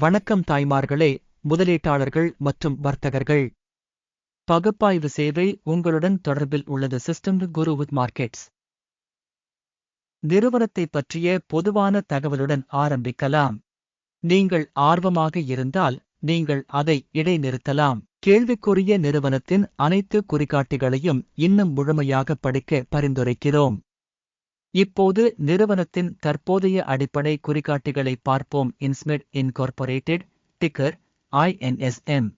வணக்கம் தாய்மார்களே முதலீட்டாளர்கள் மற்றும் வர்த்தகர்கள். பகுப்பாய்வு சேவை உங்களுடன் தொடர்பில் உள்ளது சிஸ்டம் குரு வித் மார்க்கெட்ஸ். நிறுவனத்தை பற்றிய பொதுவான தகவலுடன் ஆரம்பிக்கலாம். நீங்கள் ஆர்வமாக இருந்தால் நீங்கள் அதை இடைநிறுத்தலாம். கேள்விக்குரிய நிறுவனத்தின் அனைத்து குறிகாட்டிகளையும் இன்னும் முழுமையாக படிக்க பரிந்துரைக்கிறோம். இப்போது நிறுவனத்தின் தற்போதைய அடிப்படை குறிகாட்டிகளை பார்ப்போம். இன்ஸ்மெட் இன்கார்பரேட்டட் டிக்கர் ஐஎன்எஸ்எம்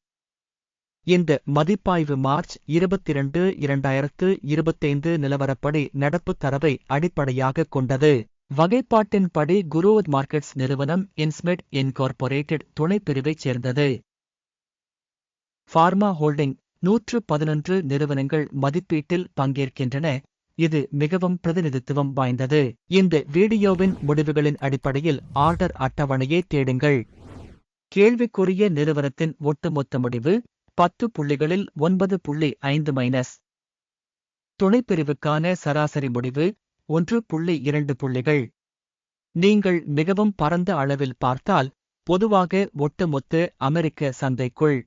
இந்த மதிப்பாய்வு மார்ச் இருபத்திரண்டு இரண்டாயிரத்து இருபத்தைந்து நிலவரப்படி நடப்பு தரவை அடிப்படையாக கொண்டது. வகைப்பாட்டின்படி குருவத் மார்க்கெட்ஸ் நிறுவனம் இன்ஸ்மெட் இன்கார்பரேட்டட் துணைப்பிரிவைச் சேர்ந்தது. ஃபார்மா ஹோல்டிங் நூற்று பதினொன்று நிறுவனங்கள் மதிப்பீட்டில் பங்கேற்கின்றன. இது மிகவும் பிரதிநிதித்துவம் வாய்ந்தது. இந்த வீடியோவின் முடிவுகளின் அடிப்படையில் ஆர்டர் அட்டவணையை தேடுங்கள். கேள்விக்குரிய நிறுவனத்தின் ஒட்டுமொத்த முடிவு பத்து புள்ளிகளில் ஒன்பது புள்ளி ஐந்து மைனஸ். துணைப்பிரிவுக்கான சராசரி முடிவு ஒன்று புள்ளி இரண்டு புள்ளிகள். நீங்கள் மிகவும் பரந்த அளவில் பார்த்தால் பொதுவாக ஒட்டுமொத்த அமெரிக்க சந்தைக்குள்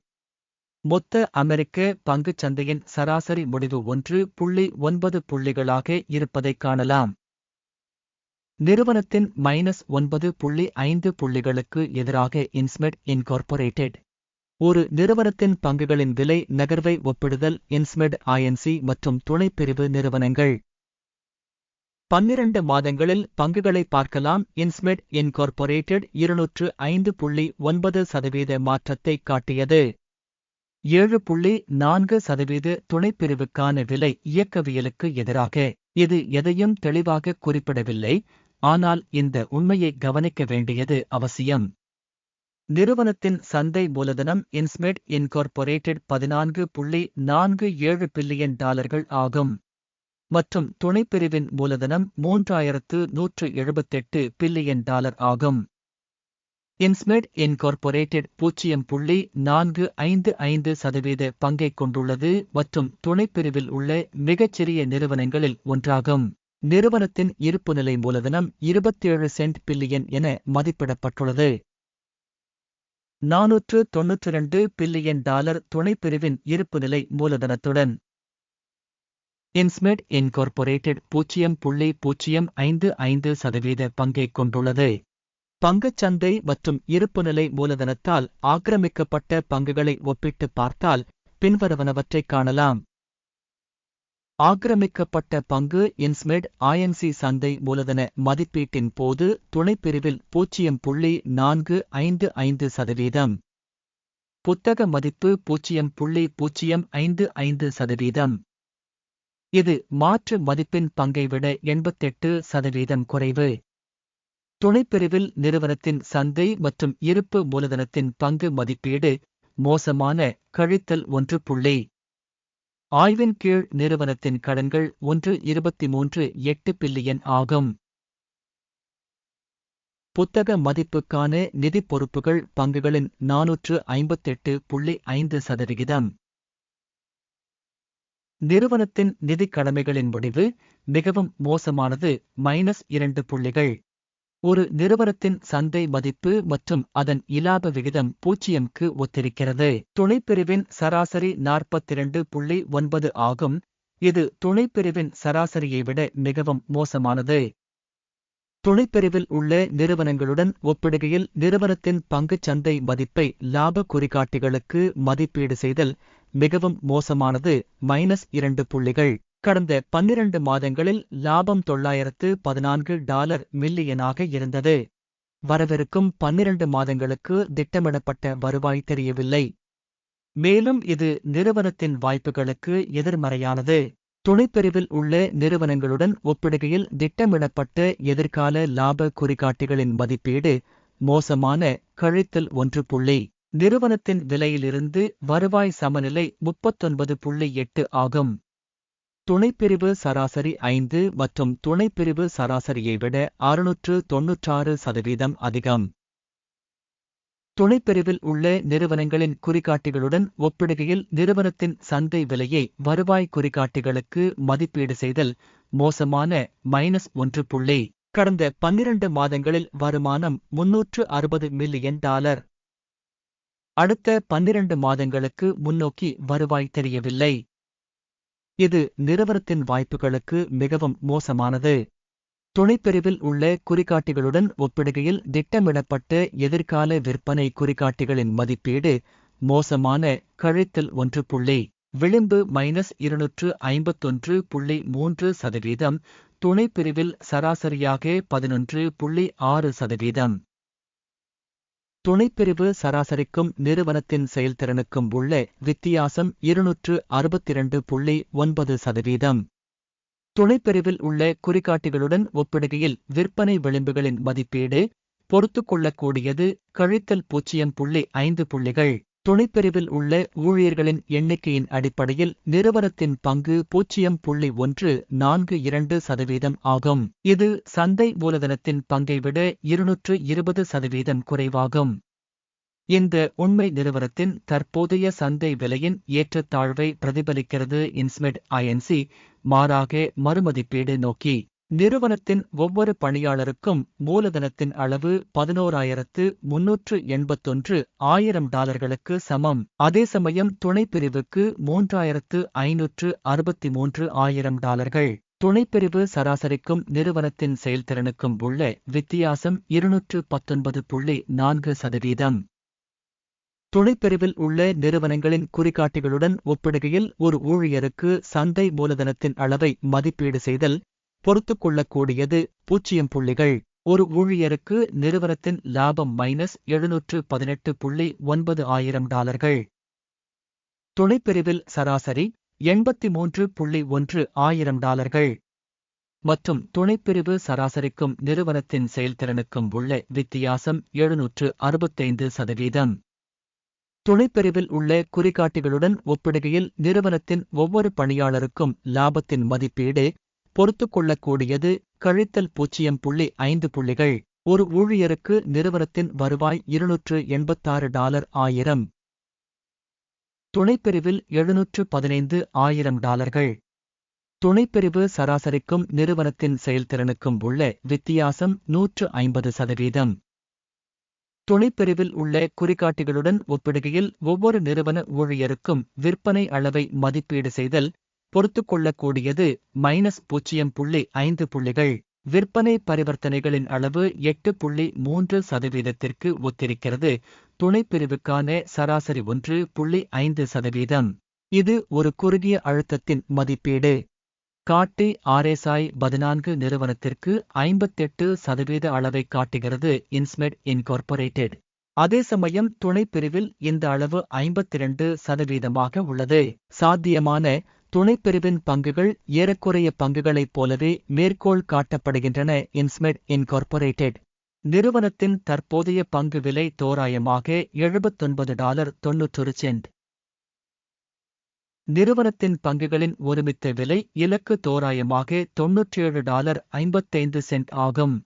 மொத்த அமெரிக்க பங்குச் சந்தையின் சராசரி முடிவு ஒன்று புள்ளி ஒன்பது புள்ளிகளாக இருப்பதைக் காணலாம். நிறுவனத்தின் மைனஸ் ஒன்பது புள்ளி ஐந்து புள்ளிகளுக்கு எதிராக இன்ஸ்மெட் இன்கார்பரேட்டட் ஒரு நிறுவனத்தின் பங்குகளின் விலை நகர்வை ஒப்பிடுதல் இன்ஸ்மெட் ஐஎன்சி மற்றும் துணைப்பிரிவு நிறுவனங்கள். பன்னிரண்டு மாதங்களில் பங்குகளை பார்க்கலாம் இன்ஸ்மெட் இன்கார்பரேட்டட் இருநூற்று ஐந்து புள்ளி ஒன்பது சதவீத மாற்றத்தை காட்டியது. ஏழு புள்ளி நான்கு சதவீத துணைப்பிரிவுக்கான விலை இயக்கவியலுக்கு எதிராக இது எதையும் தெளிவாக குறிப்பிடவில்லை ஆனால் இந்த உண்மையை கவனிக்க வேண்டியது அவசியம். நிறுவனத்தின் சந்தை மூலதனம் இன்ஸ்மெட் இன்கார்பரேட்டட் பதினான்கு புள்ளி நான்கு ஏழு பில்லியன் டாலர்கள் ஆகும். மற்றும் துணைப்பிரிவின் மூலதனம் மூன்றாயிரத்து நூற்று எழுபத்தெட்டு பில்லியன் டாலர் ஆகும். இன்ஸ்மெட் இன்கார்பரேட்டட் பூஜ்ஜியம் புள்ளி நான்கு ஐந்து ஐந்து சதவீத பங்கைக் கொண்டுள்ளது மற்றும் துணைப்பிரிவில் உள்ள மிகச்சிறிய நிறுவனங்களில் ஒன்றாகும். நிறுவனத்தின் இருப்புநிலை மூலதனம் இருபத்தேழு சென்ட் பில்லியன் என மதிப்பிடப்பட்டுள்ளது. நானூற்று தொன்னூற்றி இரண்டு பில்லியன் டாலர் துணைப்பிரிவின் இருப்புநிலை மூலதனத்துடன். இன்ஸ்மெட் இன்கார்பரேட்டட் பூஜ்ஜியம் புள்ளி பூஜ்ஜியம் ஐந்து ஐந்து சதவீத பங்கைக் கொண்டுள்ளது. பங்குச்சந்தை மற்றும் இருப்புநிலை மூலதனத்தால் ஆக்கிரமிக்கப்பட்ட பங்குகளை ஒப்பிட்டு பார்த்தால் பின்வருவனவற்றைக் காணலாம். ஆக்கிரமிக்கப்பட்ட பங்கு இன்ஸ்மெட் ஐஎன்சி சந்தை மூலதன மதிப்பீட்டின் போது துணைப்பிரிவில் பூஜ்ஜியம் புள்ளி நான்கு ஐந்து ஐந்து சதவீதம். புத்தக மதிப்பு பூஜ்ஜியம் புள்ளி பூஜ்ஜியம் ஐந்து ஐந்து சதவீதம். இது மாற்று மதிப்பின் பங்கை விட எண்பத்தெட்டு சதவீதம் குறைவு. துணைப்பிரிவில் நிறுவனத்தின் சந்தை மற்றும் இருப்பு மூலதனத்தின் பங்கு மதிப்பீடு மோசமான கழித்தல் ஒன்று புள்ளி. ஆய்வின் கீழ் நிறுவனத்தின் கடன்கள் ஒன்று இருபத்தி மூன்று எட்டு பில்லியன் ஆகும். புத்தக மதிப்புக்கான நிதி பொறுப்புகள் பங்குகளின் நானூற்று ஐம்பத்தெட்டு புள்ளி ஐந்து சதவிகிதம். நிறுவனத்தின் நிதி கடமைகளின் முடிவு மிகவும் மோசமானது மைனஸ் இரண்டு புள்ளிகள். ஒரு நிறுவனத்தின் சந்தை மதிப்பு மற்றும் அதன் இலாப விகிதம் பூஜ்ஜியம்க்கு ஒத்திருக்கிறது. துணைப்பிரிவின் சராசரி நாற்பத்திரண்டு புள்ளி ஒன்பது ஆகும். இது துணைப்பிரிவின் சராசரியை விட மிகவும் மோசமானது. துணைப்பிரிவில் உள்ள நிறுவனங்களுடன் ஒப்பிடுகையில் நிறுவனத்தின் பங்குச் சந்தை மதிப்பை லாப குறிகாட்டிகளுக்கு மதிப்பீடு செய்தல் மிகவும் மோசமானது. மைனஸ் இரண்டு புள்ளிகள். கடந்த பன்னிரண்டு மாதங்களில் லாபம் தொள்ளாயிரத்து பதினான்கு டாலர் மில்லியனாக இருந்தது. வரவிருக்கும் பன்னிரண்டு மாதங்களுக்கு திட்டமிடப்பட்ட வருவாய் தெரியவில்லை. மேலும் இது நிறுவனத்தின் வாய்ப்புகளுக்கு எதிர்மறையானது. துணைப்பிரிவில் உள்ள நிறுவனங்களுடன் ஒப்பிடுகையில் திட்டமிடப்பட்ட எதிர்கால லாப குறிகாட்டிகளின் மதிப்பீடு மோசமான கழித்தல் ஒன்று புள்ளி. நிறுவனத்தின் விலையிலிருந்து வருவாய் சமநிலை முப்பத்தொன்பது புள்ளி எட்டு ஆகும். துணைப்பிரிவு சராசரி ஐந்து மற்றும் துணைப்பிரிவு சராசரியை விட அறுநூற்று தொன்னூற்றாறு சதவீதம் அதிகம். துணைப்பிரிவில் உள்ள நிறுவனங்களின் குறிகாட்டிகளுடன் ஒப்பிடுகையில் நிறுவனத்தின் சந்தை விலையை வருவாய் குறிகாட்டிகளுக்கு மதிப்பீடு செய்தல் மோசமான மைனஸ் ஒன்று புள்ளி. கடந்த பன்னிரண்டு மாதங்களில் வருமானம் முன்னூற்று அறுபது மில்லியன் டாலர். அடுத்த பன்னிரண்டு மாதங்களுக்கு முன்னோக்கி வருவாய் தெரியவில்லை. இது நிறுவனத்தின் வாய்ப்புகளுக்கு மிகவும் மோசமானது. துணைப்பிரிவில் உள்ள குறிகாட்டிகளுடன் ஒப்பிடுகையில் திட்டமிடப்பட்ட எதிர்கால விற்பனை குறிகாட்டிகளின் மதிப்பீடு மோசமான கழித்தல் ஒன்று புள்ளி விளிம்பு மைனஸ் இருநூற்று ஐம்பத்தொன்று புள்ளி மூன்று சதவீதம் துணைப்பிரிவில் சராசரியாக பதினொன்று புள்ளி ஆறு சதவீதம். துணைப்பிரிவு சராசரிக்கும் நிறுவனத்தின் செயல்திறனுக்கும் உள்ள வித்தியாசம் இருநூற்று அறுபத்திரண்டு புள்ளி ஒன்பது சதவீதம். துணைப்பிரிவில் உள்ள குறிகாட்டிகளுடன் ஒப்பிடுகையில் விற்பனை விளிம்புகளின் மதிப்பீடு பொறுத்துக்கொள்ளக்கூடியது கழித்தல் பூஜ்ஜியம் புள்ளி ஐந்து புள்ளிகள். துணைப்பிரிவில் உள்ள ஊழியர்களின் எண்ணிக்கையின் அடிப்படையில் நிறுவனத்தின் பங்கு பூஜ்ஜியம் புள்ளி ஒன்று நான்கு இரண்டு சதவீதம் ஆகும். இது சந்தை மூலதனத்தின் பங்கை விட இருநூற்று இருபது சதவீதம் குறைவாகும். இந்த உண்மை நிறுவனத்தின் தற்போதைய சந்தை விலையின் ஏற்றத்தாழ்வை பிரதிபலிக்கிறது. இன்ஸ்மெட் ஐஎன்சி மாறாக மறுமதிப்பீடு நோக்கி நிறுவனத்தின் ஒவ்வொரு பணியாளருக்கும் மூலதனத்தின் அளவு பதினோராயிரத்து முன்னூற்று எண்பத்தொன்று ஆயிரம் டாலர்களுக்கு சமம். அதே சமயம் துணைப்பிரிவுக்கு மூன்றாயிரத்து ஐநூற்று அறுபத்தி மூன்று ஆயிரம் டாலர்கள். துணைப்பிரிவு சராசரிக்கும் நிறுவனத்தின் செயல்திறனுக்கும் உள்ள வித்தியாசம் இருநூற்று பத்தொன்பது புள்ளி நான்கு சதவீதம். துணைப்பிரிவில் உள்ள நிறுவனங்களின் குறிகாட்டிகளுடன் ஒப்பிடுகையில் ஒரு ஊழியருக்கு சந்தை மூலதனத்தின் அளவை மதிப்பீடு செய்தல் பொறுத்துக்கொள்ளக்கூடியது பூஜ்ஜியம் புள்ளிகள். ஒரு ஊழியருக்கு நிறுவனத்தின் லாபம் மைனஸ் எழுநூற்று பதினெட்டு புள்ளி ஒன்பது ஆயிரம் டாலர்கள். துணைப்பிரிவில் சராசரி எண்பத்தி மூன்று புள்ளி ஒன்று ஆயிரம் டாலர்கள். மற்றும் துணைப்பிரிவு சராசரிக்கும் நிறுவனத்தின் செயல்திறனுக்கும் உள்ள வித்தியாசம் எழுநூற்று அறுபத்தைந்து சதவீதம். துணைப்பிரிவில் உள்ள குறிகாட்டிகளுடன் ஒப்பிடுகையில் நிறுவனத்தின் ஒவ்வொரு பணியாளருக்கும் லாபத்தின் மதிப்பீடு பொறுத்துக்கொள்ளக்கூடியது கழித்தல் பூஜ்ஜியம் புள்ளி ஐந்து புள்ளிகள். ஒரு ஊழியருக்கு நிறுவனத்தின் வருவாய் இருநூற்று எண்பத்தாறு டாலர் ஆயிரம். துணைப்பிரிவில் எழுநூற்று பதினைந்து ஆயிரம் டாலர்கள். துணைப்பிரிவு சராசரிக்கும் நிறுவனத்தின் செயல்திறனுக்கும் உள்ள வித்தியாசம் நூற்று ஐம்பது சதவீதம். துணைப்பிரிவில் உள்ள குறிகாட்டிகளுடன் ஒப்பிடுகையில் ஒவ்வொரு நிறுவன ஊழியருக்கும் விற்பனை அளவை மதிப்பீடு செய்தல் பொறுத்துக்கொள்ளக்கூடியது மைனஸ் பூஜ்ஜியம் புள்ளி ஐந்து புள்ளிகள். விற்பனை பரிவர்த்தனைகளின் அளவு எட்டு புள்ளி மூன்று சதவீதத்திற்கு ஒத்திருக்கிறது. துணைப்பிரிவுக்கான சராசரி ஒன்று புள்ளி ஐந்து சதவீதம். இது ஒரு குறுகிய அழுத்தத்தின் மதிப்பீடு. காட்டி ஆர்எஸ்ஐ பதினான்கு நிறுவனத்திற்கு ஐம்பத்தெட்டு சதவீத அளவை காட்டுகிறது இன்ஸ்மெட் இன்கார்பரேட்டட். அதே சமயம் துணைப்பிரிவில் இந்த அளவு ஐம்பத்திரண்டு சதவீதமாக உள்ளது. சாத்தியமான துணைப்பிரிவின் பங்குகள் ஏறக்குறைய பங்குகளைப் போலவே மேற்கோள் காட்டப்படுகின்றன இன்ஸ்மெட் இன்கார்பரேட்டட் நிறுவனத்தின் தற்போதைய பங்கு விலை தோராயமாக எழுபத்தொன்பது டாலர் தொன்னூற்றொரு சென்ட். நிறுவனத்தின் பங்குகளின் ஒருமித்த விலை இலக்கு தோராயமாக தொன்னூற்றேழு டாலர் ஐம்பத்தைந்து சென்ட் ஆகும்.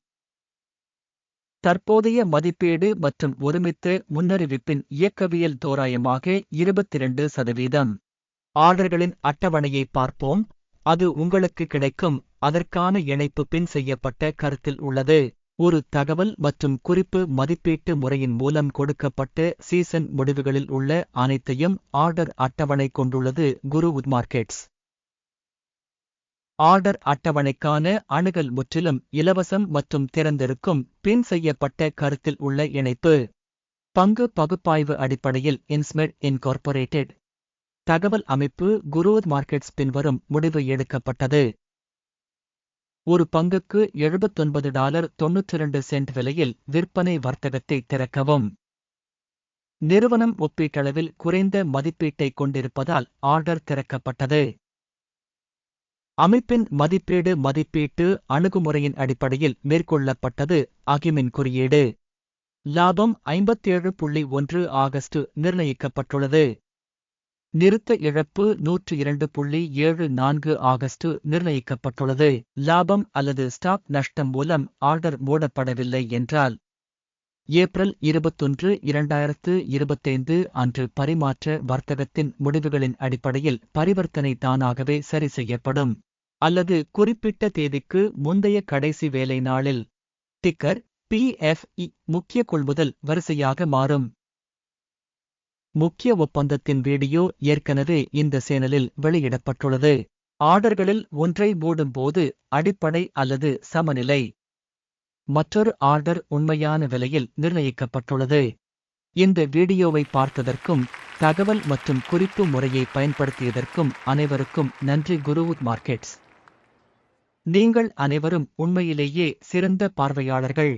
தற்போதைய மதிப்பீடு மற்றும் ஒருமித்த முன்னறிவிப்பின் இயக்கவியல் தோராயமாக இருபத்திரண்டு சதவீதம். ஆர்டர்களின் அட்டவணையை பார்ப்போம். அது உங்களுக்கு கிடைக்கும். அதற்கான இணைப்பு பின் செய்யப்பட்ட கருத்தில் உள்ளது. ஒரு தகவல் மற்றும் குறிப்பு மதிப்பீட்டு முறையின் மூலம் கொடுக்கப்பட்ட சீசன் முடிவுகளில் உள்ள அனைத்தையும் ஆர்டர் அட்டவணை கொண்டுள்ளது குரு உட் மார்க்கெட்ஸ். ஆர்டர் அட்டவணைக்கான அணுகல் முற்றிலும் இலவசம் மற்றும் திறந்திருக்கும் பின் செய்யப்பட்ட கருத்தில் உள்ள இணைப்பு. பங்கு பகுப்பாய்வு அடிப்படையில் இன்ஸ்மெட் இன்கார்பரேட்டட் தகவல் அமைப்பு குரோத் மார்க்கெட்ஸ் பின்வரும் முடிவு எடுக்கப்பட்டது. ஒரு பங்குக்கு எழுபத்தொன்பது டாலர் தொன்னூற்றிரண்டு சென்ட் விலையில் விற்பனை வர்த்தகத்தை திறக்கவும். நிறுவனம் ஒப்பீட்டளவில் குறைந்த மதிப்பீட்டை கொண்டிருப்பதால் ஆர்டர் திறக்கப்பட்டது. அமைப்பின் மதிப்பீடு மதிப்பீட்டு அணுகுமுறையின் அடிப்படையில் மேற்கொள்ளப்பட்டது அகிமின் குறியீடு. லாபம் ஐம்பத்தேழு புள்ளி ஒன்று ஆகஸ்ட் நிர்ணயிக்கப்பட்டுள்ளது. நிறுத்த இழப்பு நூற்று இரண்டு புள்ளி ஏழு நான்கு ஆகஸ்ட் நிர்ணயிக்கப்பட்டுள்ளது. லாபம் அல்லது ஸ்டாக் நஷ்டம் மூலம் ஆர்டர் மூடப்படவில்லை என்றால் ஏப்ரல் இருபத்தொன்று இரண்டாயிரத்து இருபத்தைந்து அன்று பரிமாற்ற வர்த்தகத்தின் முடிவுகளின் அடிப்படையில் பரிவர்த்தனை தானாகவே சரி செய்யப்படும். அல்லது குறிப்பிட்ட தேதிக்கு முந்தைய கடைசி வேலை நாளில் டிக்கர் பிஎஃப்இ முக்கிய கொள்முதல் வரிசையாக மாறும். முக்கிய ஒப்பந்தத்தின் வீடியோ ஏற்கனவே இந்த சேனலில் வெளியிடப்பட்டுள்ளது. ஆர்டர்களில் ஒன்றை மூடும்போது அடிப்படை அல்லது சமநிலை. மற்றொரு ஆர்டர் உண்மையான விலையில் நிர்ணயிக்கப்பட்டுள்ளது. இந்த வீடியோவை பார்த்ததற்கும் தகவல் மற்றும் குறிப்பு முறையை பயன்படுத்தியதற்கும் அனைவருக்கும் நன்றி குருவுத் மார்க்கெட்ஸ். நீங்கள் அனைவரும் உண்மையிலேயே சிறந்த பார்வையாளர்கள்.